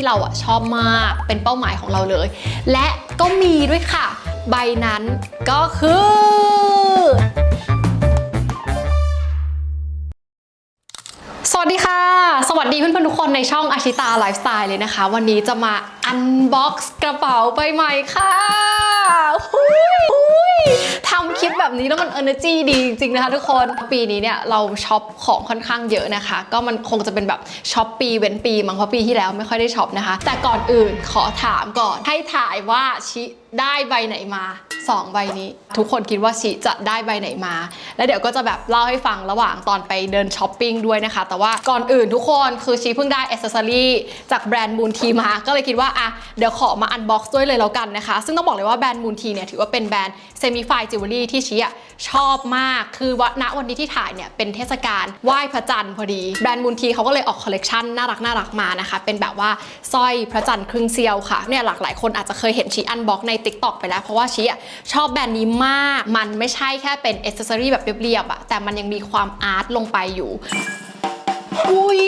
ที่เราอะชอบมากเป็นเป้าหมายของเราเลย และก็มีด้วยค่ะ ใบนั้นก็คือสวัสดีค่ะ สวัสดีเพื่อนๆทุกคนในช่องอาชิตาไลฟ์สไตล์เลยนะคะ วันนี้จะมาอันบ็อกซ์กระเป๋าใบใหม่ค่ะหุยหุย ทำคลิปแบบนี้แล้วมัน energy ดีจริงๆนะคะทุกคนปีนี้เนี่ยเราช็อปของค่อนข้างเยอะนะคะ ก็มันคงจะเป็นแบบช็อปปีเว้นปีมั้งเพราะปีที่แล้วไม่ค่อยได้ช็อปนะคะ แต่ก่อนอื่นขอถามก่อนให้ถ่ายว่าชิได้ใบไหนมาสองใบนี้ ทุกคนคิดว่าชิจะได้ใบไหนมา แล้วเดี๋ยวก็จะแบบเล่าให้ฟังระหว่างตอนไปเดินช้อปปิ้งด้วยนะคะ แต่ว่าก่อนอื่นทุกคนคือชีเพิ่งได้อ c เซอรี่จากแบรนด์มูนทีมา ก็เลยคิดว่าอะเดี๋ยวขอมาอันบ็อกซ์ด้วยเลยแล้วกันนะคะ ซึ่งต้องบอกเลยว่าแบรนด์มูนทีเนี่ยถือว่าเป็นแบรนด์เซมิไฟจิวเวลรี่ที่ชีอะชอบมากคือวณวันนี้ที่ถ่ายเนี่ยเป็นเทศกาลไหว้พระจันทร์พอดีแบรนด์มูนทีเขาก็เลยออกคอลเลกชันน่ารักน่ารักมานะคะเป็นแบบว่าสร้อยพระจันทร์ครึ่งเซียวค่ะเนี่ยหลากหลายคนอาจจะเคยเห็นชีอันบ็อกในติ๊กต็อกไปแล้ว เพราะว่าชีอะชอบแบรนด์นี้มาก มันไม่ใช่แค่เป็นอ c เซอรี่แบบเรียบๆอะแต่มันยังมีความอาร์ตลงไปอยู่อุ้ย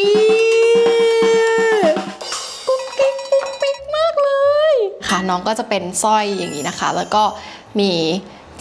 กุ๊กกิ๊กกุ๊กปิ๊กมากเลย ค่ะน้องก็จะเป็นสร้อยอย่างนี้นะคะ แล้วก็มี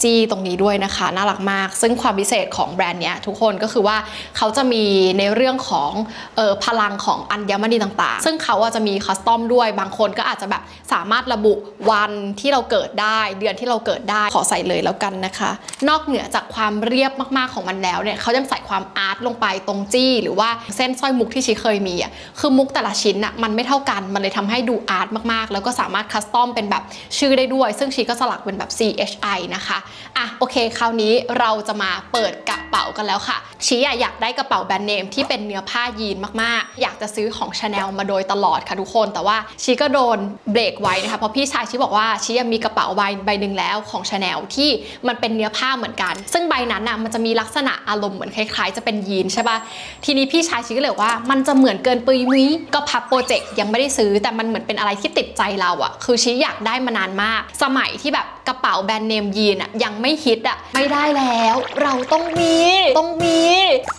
จี้ตรงนี้ด้วยนะคะ น่ารักมาก ซึ่งความพิเศษของแบรนด์เนี้ยทุกคนก็คือว่าเขาจะมีในเรื่องของออพลังของอัญมณีต่างๆ ซึ่งเขาอะจะมีคัสตอมด้วยบางคนก็อาจจะแบบสามารถระบุวันที่เราเกิดได้ เดือนที่เราเกิดได้ขอใส่เลยแล้วกันนะคะ นอกเหนือจากความเรียบมากๆของมันแล้วเนี่ยเขายังใส่ความอาร์ตลงไปตรงจี้ หรือว่าเส้นสร้อยมุกที่ชีเคยมีอะคือมุกแต่ละชิ้นอะมันไม่เท่ากันมันเลยทำให้ดูอาร์ตมากๆ แล้วก็สามารถคัสตอมเป็นแบบชื่อได้ด้วย ซึ่งชีก็สลักเป็นแบบ CHI นะคะอะโอเค คราวนี้เราจะมาเปิดกระเป๋ากันแล้วค่ะ ชีอะอยากได้กระเป๋าแบรนด์เนมที่เป็นเนื้อผ้ายีนมากๆ อยากจะซื้อของ Chanel มาโดยตลอดค่ะทุกคน แต่ว่าชีก็โดนเบรกไว้นะคะ เพราะพี่ชายชีบอกว่าชียังมีกระเป๋าใบใบหนึ่งแล้วของ Chanel ที่มันเป็นเนื้อผ้าเหมือนกัน ซึ่งใบนั้นน่ะมันจะมีลักษณะอารมณ์เหมือนคล้ายๆ จะเป็นยีนใช่ปะทีนี้พี่ชายชีก็เลยว่ามันจะเหมือนเกินปุยมุ้ยก็พับโปรเจกต์ยังไม่ได้ซื้อ แต่มันเหมือนเป็นอะไรที่ติดใจเราอะคือชีอยากได้มานานมาก สมัยที่แบบกระเป๋าแบรนด์เนมยีนอะยังไม่ฮิตอะไม่ได้แล้ว เราต้องมีต้องมี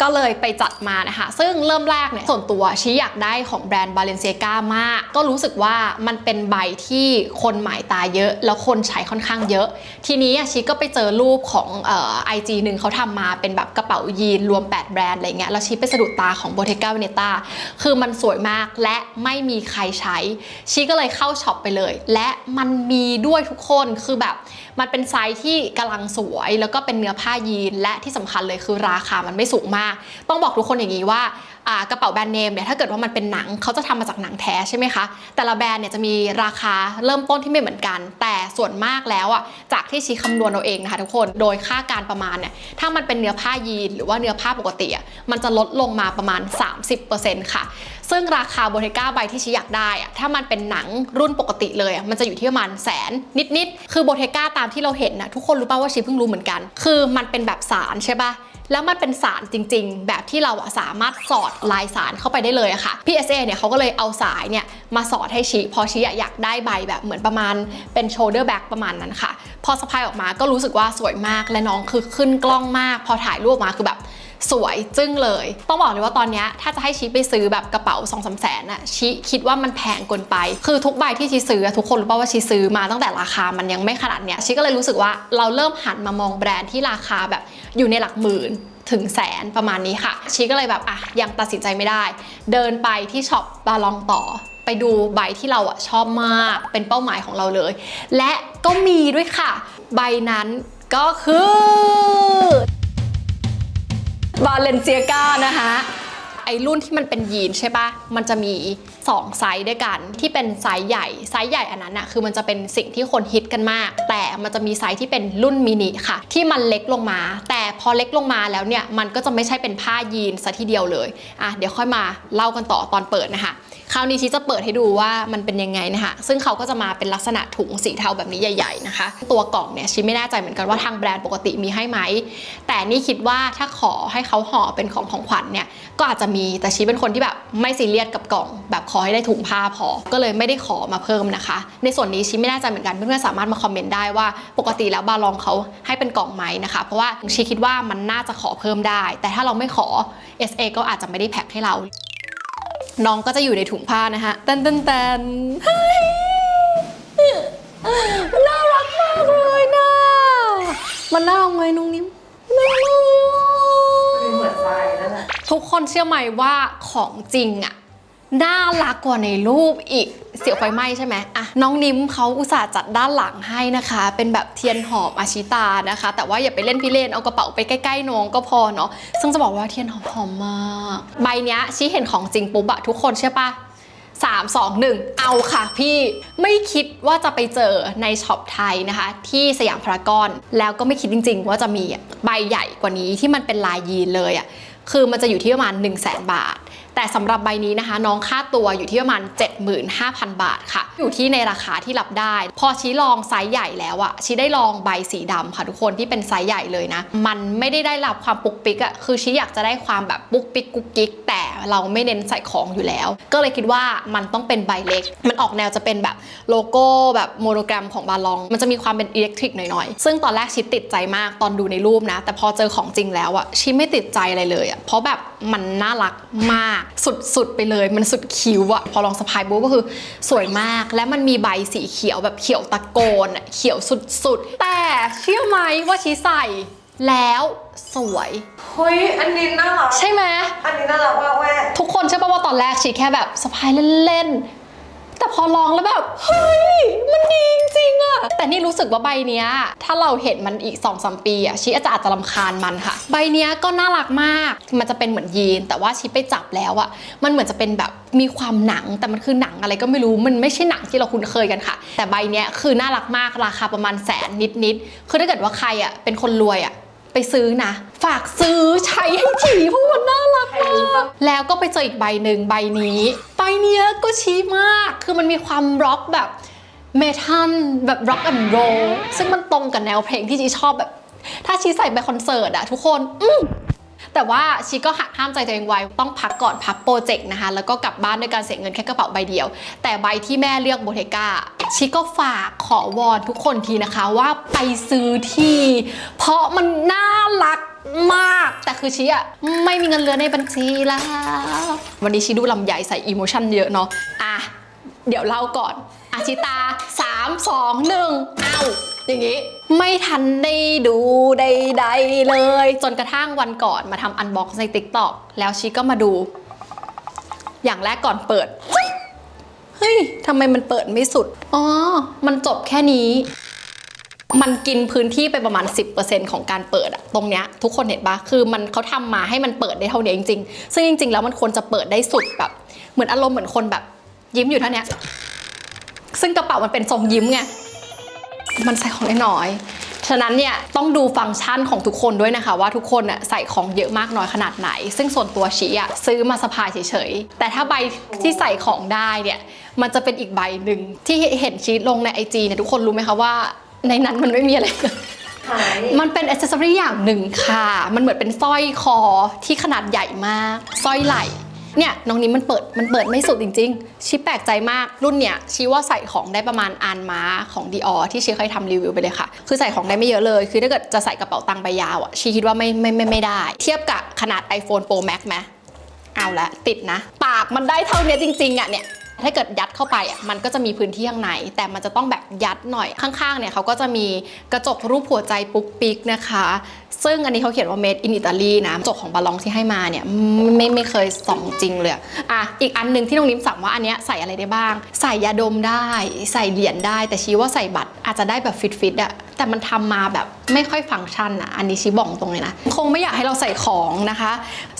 ก็เลยไปจัดมานะคะ ซึ่งเริ่มแรกเนี่ยส่วนตัวชีอยากได้ของแบรนด์บาเลนเซียกามาก ก็รู้สึกว่ามันเป็นใบที่คนหมายตาเยอะ แล้วคนใช้ค่อนข้างเยอะ ทีนี้อะชีก็ไปเจอรูปของไอจีหนึ่งเขาทำมาเป็นแบบกระเป๋ายีนรวม 8 แบรนด์อะไรเงี้ยแล้วชีไปสะดุดตาของ Bottega Veneta คือมันสวยมากและไม่มีใครใช้ ชีก็เลยเข้าช็อปไปเลย และมันมีด้วยทุกคนคือแบบมันเป็นไซส์ที่กำลังสวย แล้วก็เป็นเนื้อผ้ายีนและที่สำคัญเลยคือราคามันไม่สูงมาก ต้องบอกทุกคนอย่างนี้ว่าอ่า กระเป๋าแบรนด์เนมเนี่ยถ้าเกิดว่ามันเป็นหนังเขาจะทำมาจากหนังแท้ใช่ไหมคะแต่ละแบรนด์เนี่ยจะมีราคาเริ่มต้นที่ไม่เหมือนกัน แต่ส่วนมากแล้วอะจากที่ชี้คำนวณเอาเองนะคะทุกคนโดยค่าการประมาณเนี่ยถ้ามันเป็นเนื้อผ้ายีนหรือว่าเนื้อผ้าปกติอะมันจะลดลงมาประมาณ 30%ค่ะ ซึ่งราคาโบเทก้าใบที่ชี้อยากได้อะถ้ามันเป็นหนังรุ่นปกติเลยอะมันจะอยู่ที่ประมาณแสนนิดๆคือโบเทก้าตามที่เราเห็นนะทุกคนรู้ป่าว่าชีเพิ่งรู้เหมือนกัน คือมันเป็นแบบสารใช่ป่ะ แล้วมันเป็นสารจริง ๆ แบบที่เราสามารถสอดลายสารเข้าไปได้เลยอะค่ะ PSA เนี่ยเขาก็เลยเอาสายเนี่ยมาสอดให้ชีพอชีอะอยากได้ใบแบบเหมือนประมาณเป็นโชเดอร์แบ็กประมาณนั้นค่ะ พอสะพายออกมาก็รู้สึกว่าสวยมากและน้องคือขึ้นกล้องมาก พอถ่ายรูปมาคือแบบ สวยจึ้งเลย ต้องบอกเลยว่าตอนนี้ถ้าจะให้ชีไปซื้อแบบกระเป๋า2องสามแสนอะชีคิดว่ามันแพงเกินไป คือทุกใบที่ชีซื้อทุกคนรู้ป่าว่าชีซื้อมาตั้งแต่ราคามันยังไม่ขนาดเนี้ยชีก็เลยรู้สึกว่าเราเริ่มหันมามองแบรนด์ที่ราคาแบบอยู่ในหลักหมื่นถึงแสนประมาณนี้ค่ะชีก็เลยแบบอะยังตัดสินใจไม่ได้ เดินไปที่ช็อปบาลองต่อ ไปดูใบที่เราอะชอบมากเป็นเป้าหมายของเราเลย และก็มีด้วยค่ะ ใบนั้นก็คือ บาเลนเซียกานะคะ ไอรุ่นที่มันเป็นยีนใช่ปะมันจะมี 2 ไซส์ด้วยกัน ที่เป็นไซส์ใหญ่ไซส์ใหญ่อันนั้นอะคือมันจะเป็นสิ่งที่คนฮิตกันมาก แต่มันจะมีไซส์ที่เป็นรุ่นมินิค่ะ ที่มันเล็กลงมา แต่พอเล็กลงมาแล้วเนี่ยมันก็จะไม่ใช่เป็นผ้ายีนซะทีเดียวเลยอะเดี๋ยวค่อยมาเล่ากันต่อตอนเปิดนะคะคราวนี้ชีจะเปิดให้ดูว่ามันเป็นยังไงนะคะซึ่งเขาก็จะมาเป็นลักษณะถุงสีเทาแบบนี้ใหญ่ ๆนะคะ ตัวกล่องเนี่ยชีไม่แน่ใจเหมือนกันว่าทางแบรนด์ปกติมีให้ไหม แต่นี่คิดว่าถ้าขอให้เขาห่อเป็นของของขวัญเนี่ยก็อาจจะมีแต่ชีเป็นคนที่แบบไม่ซีเรียสกับกล่องแบบขอให้ได้ถุงผ้าพอ ก็เลยไม่ได้ขอมาเพิ่มนะคะ ในส่วนนี้ชีไม่แน่ใจเหมือนกันเพื่อนๆสามารถมาคอมเมนต์ได้ว่าปกติแล้วบาลองเขาให้เป็นกล่องไหมนะคะ เพราะว่าชีคิดว่ามันน่าจะขอเพิ่มได้ แต่ถ้าเราไม่ขอ SA ก็อาจจะไม่ได้แพ็คให้เรา น้องก็จะอยู่ในถุงผ้านะฮะแตนแตนแตนเฮ้ยน่ารักมากเลยนะ มันน่ารักไหมน้องนิ้มน่ารักคือเหมือนทรายนั่นแหละทุกคนเชื่อไหมว่าของจริงอะ น่ารักกว่าในรูปอีกเสียวไฟไหม้ใช่ไหมอะน้องนิ้มเขาอุตส่าห์จัดด้านหลังให้นะคะ เป็นแบบเทียนหอมอาชิตานะคะ แต่ว่าอย่าไปเล่นพิเรนเอากระเป๋าไปใกล้ๆน้องก็พอเนาะซึ่งจะบอกว่าเทียนหอมหอมมาก ใบเนี้ยชี้เห็นของจริงปุ๊บอะทุกคนเชื่อปะ3 2 1 เอาค่ะพี่ไม่คิดว่าจะไปเจอในช็อปไทยนะคะ ที่สยามพารากอนแล้วก็ไม่คิดจริง ๆ ว่าจะมีใบใหญ่กว่านี้ที่มันเป็นลายยีนเลยอะคือมันจะอยู่ที่ประมาณ 1 0 0 0 0แบาท แต่สำหรับใบนี้นะคะ น้องค่าตัวอยู่ที่ประมาณ 75,000 บาทค่ะ อยู่ที่ในราคาที่รับได้ พอชี้ลองไซส์ใหญ่แล้วอะชี้ได้ลองใบสีดำค่ะทุกคนที่เป็นไซส์ใหญ่เลยนะ มันไม่ได้ได้รับความปุกปิกอะคือชี้อยากจะได้ความแบบปุกปิกกุ๊กกิ๊กแต่ เราไม่เน้นใส่ของอยู่แล้ว ก็เลยคิดว่ามันต้องเป็นใบเล็ก มันออกแนวจะเป็นแบบโลโก้แบบโมโนแกรมของบาลอง มันจะมีความเป็นอิเล็กทริกหน่อยๆ ซึ่งตอนแรกชิดติดใจมากตอนดูในรูปนะ แต่พอเจอของจริงแล้วอะชิไม่ติดใจอะไรเลยอะเพราะแบบมันน่ารักมากสุดๆไปเลย มันสุดคิ้วอะพอลองสะพายบุ๊ก็คือสวยมาก และมันมีใบสีเขียวแบบเขียวตะโกนเขียวสุดๆ แต่เชื่อไหมว่าชีใส่แล้วสวย เฮ้ยอันนี้น่ารักใช่ไหมอันนี้น่ารักมากแม่ทุกคนเชื่อป่ะว่าตอนแรกชีแค่แบบสะพายเล่นๆ แต่พอลองแล้วแบบ เฮ้ย มันดีจริงๆอะแต่นี่รู้สึกว่าใบเนี้ย ถ้าเราเห็นมันอีก2อสปีอะชีอาจจะอาจจะรำคาญมันค่ะ ใบเนี้ยก็น่ารักมาก มันจะเป็นเหมือนยีน แต่ว่าชีไปจับแล้วอะมันเหมือนจะเป็นแบบมีความหนังแต่มันคือหนังอะไรก็ไม่รู้มันไม่ใช่หนังที่เราคุ้นเคยกันค่ะ แต่ใบเนี้ยคือน่ารักมากราคาประมาณแสนนิดๆคือถ้าเกิดว่าใครอะเป็นคนรวยอะ ไปซื้อนะ ฝากซื้อใช้ให้ถี่เพราะมันน่ารักมากแล้วก็ไปเจออีกใบหนึ่งใบนี้ ใบเนี้ยก็ชี้มาก คือมันมีความร็อกแบบเมทัลแบบร็อกแอนด์โรลซึ่งมันตรงกับแนวเพลงที่ชีชอบแบบ ถ้าชีใส่ไปคอนเสิร์ตอะทุกคนอืมแต่ว่าชีก็หักห้ามใจตัวเองไว้ ต้องพักก่อนพักโปรเจกต์นะคะ แล้วก็กลับบ้านด้วยการเสียเงินแค่กระเป๋าใบเดียว แต่ใบที่แม่เลือกโบเทกา ชีก็ฝากขอวอนทุกคนทีนะคะว่าไปซื้อที่ เพราะมันน่ารักมาก แต่คือชีอะไม่มีเงินเหลือในบัญชีแล้ว วันนี้ชีดูลำใหญ่ใส่อีโมชันเยอะเนาะอะเดี๋ยวเล่าก่อนอาชิตา 3 2 1 เอาอย่างนี้ ไม่ทันได้ดูใดๆเลย จนกระทั่งวันก่อนมาทำอันบ็อกซ์ใน TikTok แล้วชีก็มาดู อย่างแรกก่อนเปิดเฮ้ยทำไมมันเปิดไม่สุด อ๋อ มันจบแค่นี้ มันกินพื้นที่ไปประมาณ 10%ของการเปิดอะตรงเนี้ยทุกคนเห็นปะคือมันเขาทำมาให้มันเปิดได้เท่านี้จริงๆ ซึ่งจริง ๆ แล้วมันควรจะเปิดได้สุดแบบ เหมือนอารมณ์เหมือนคนแบบ ยิ้มอยู่เท่าเนี้ยซึ่งกระเป๋ามันเป็นทรงยิ้มไงมันใส่ของได้น้อย ฉะนั้นเนี่ยต้องดูฟังก์ชันของทุกคนด้วยนะคะ ว่าทุกคนน่ะใส่ของเยอะมากน้อยขนาดไหน ซึ่งส่วนตัวชีอะซื้อมาสะพายเฉยๆ แต่ถ้าใบที่ใส่ของได้เนี่ยมันจะเป็นอีกใบหนึ่งที่เห็นชีลงในไอจีเนี่ยทุกคนรู้ไหมคะว่าในนั้นมันไม่มีอะไรเลยหายมันเป็นอ c เซสซอรี่อย่างหนึ่งค่ะ มันเหมือนเป็นสร้อยคอที่ขนาดใหญ่มาก สร้อยไหล่ เนี่ยน้องนี้มันเปิดมันเปิดไม่สุดจริง ๆ ชิแปลกใจมากรุ่นเนี่ยชิว่าใส่ของได้ประมาณอันม้าของดีออที่ชิเคยทำรีวิวไปเลยค่ะ คือใส่ของได้ไม่เยอะเลย คือถ้าเกิดจะใส่กระเป๋าตังค์ใบยาวอะชิคิดว่าไม่ไม่ไม่ไม่ได้ เทียบกับขนาด iPhone Pro Max ไหมเอาละติดนะ ปากมันได้เท่านี้จริงๆอะเนี่ย ถ้าเกิดยัดเข้าไปอะมันก็จะมีพื้นที่ข้างในแต่มันจะต้องแบบยัดหน่อยข้างๆเนี่ยเขาก็จะมีกระจกรูปหัวใจปุ๊กปิ๊กนะคะ ซึ่งอันนี้เขาเขียนว่า made in Italy นะกระจกของบาลองที่ให้มาเนี่ยไม่ไม่เคยส่องจริงเลยอะอีกอันหนึ่งที่น้องนิ้มสั่งว่าอันเนี้ยใส่อะไรได้บ้าง ใส่ยาดมได้ ใส่เหรียญได้ แต่ชี้ว่าใส่บัตรอาจจะได้แบบฟิตๆอะแต่มันทำมาแบบไม่ค่อยฟังก์ชันอะอันนี้ชี้บอกตรงเลยนะ คงไม่อยากให้เราใส่ของนะคะ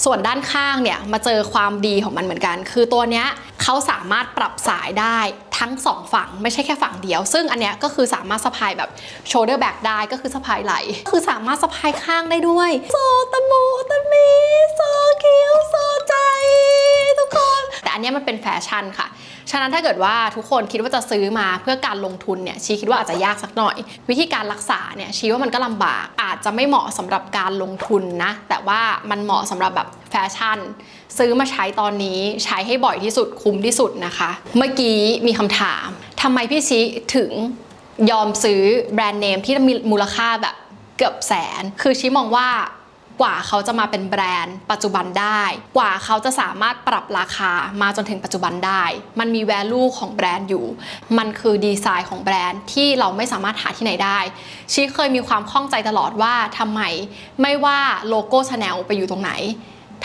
ส่วนด้านข้างเนี่ยมาเจอความดีของมันเหมือนกัน คือตัวเนี้ย เขาสามารถปรับสายได้ทั้งสองฝั่งไม่ใช่แค่ฝั่งเดียว ซึ่งอันเนี้ยก็คือสามารถสะพายแบบ shoulder bag ได้ก็คือสะพายไหล คือสามารถสะพายข้างได้ด้วยโซตะโมตะมีโซคิ้วโซใจทุกคน แต่อันเนี้ยมันเป็นแฟชั่นค่ะ ฉะนั้นถ้าเกิดว่าทุกคนคิดว่าจะซื้อมาเพื่อการลงทุนเนี่ยชีคิดว่าอาจจะยากสักหน่อย วิธีการรักษาเนี่ยชีว่ามันก็ลำบากอาจจะไม่เหมาะสำหรับการลงทุนนะแต่ว่ามันเหมาะสำหรับแบบ แฟชั่น ซื้อมาใช้ตอนนี้ใช้ให้บ่อยที่สุดคุ้มที่สุดนะคะ เมื่อกี้มีคำถามทำไมพี่ชีถึงยอมซื้อแบรนด์เนมที่มีมูลค่าแบบเกือบแสน คือชีมองว่ากว่าเขาจะมาเป็นแบรนด์ปัจจุบันได้ กว่าเขาจะสามารถปรับราคามาจนถึงปัจจุบันได้ มันมี value ของแบรนด์อยู่ มันคือดีไซน์ของแบรนด์ที่เราไม่สามารถหาที่ไหนได้ชีเคยมีความข้องใจตลอดว่าทำไมไม่ว่าโลโก้ชาแนลไปอยู่ตรงไหน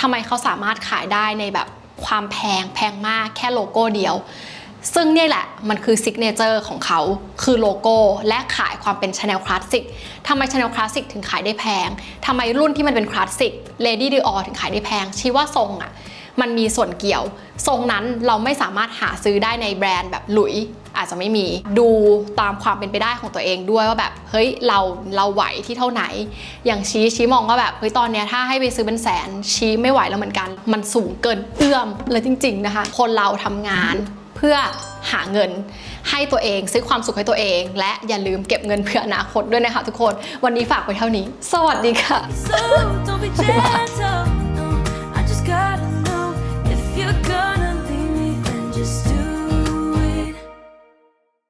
ทำไมเขาสามารถขายได้ในแบบความแพงแพงมากแค่โลโก้เดียว ซึ่งเนี่ยแหละมันคือซิกเนเจอร์ของเขาคือโลโก้และขายความเป็นชาแนลคลาสสิกทำไมชาแนลคลาสสิกถึงขายได้แพงทำไมรุ่นที่มันเป็นคลาสสิกเลดี้ดิออถึงขายได้แพงชี้ว่าทรงอะมันมีส่วนเกี่ยว ทรงนั้นเราไม่สามารถหาซื้อได้ในแบรนด์แบบหลุย อาจจะไม่มีดูตามความเป็นไปได้ของตัวเองด้วยว่าแบบเฮ้ยเราเราไหวที่เท่าไหน อย่างชี้ชี้มองว่าแบบเฮ้ยตอนเนี้ยถ้าให้ไปซื้อเป็นแสนชี้ไม่ไหวแล้วเหมือนกัน มันสูงเกินเอื้อมเลยจริง ๆนะคะ คนเราทำงานเพื่อหาเงินให้ตัวเองซื้อความสุขให้ตัวเอง และอย่าลืมเก็บเงินเพื่ออนาคตด้วยนะคะทุกคน วันนี้ฝากไว้เท่านี้ สวัสดีค่ะ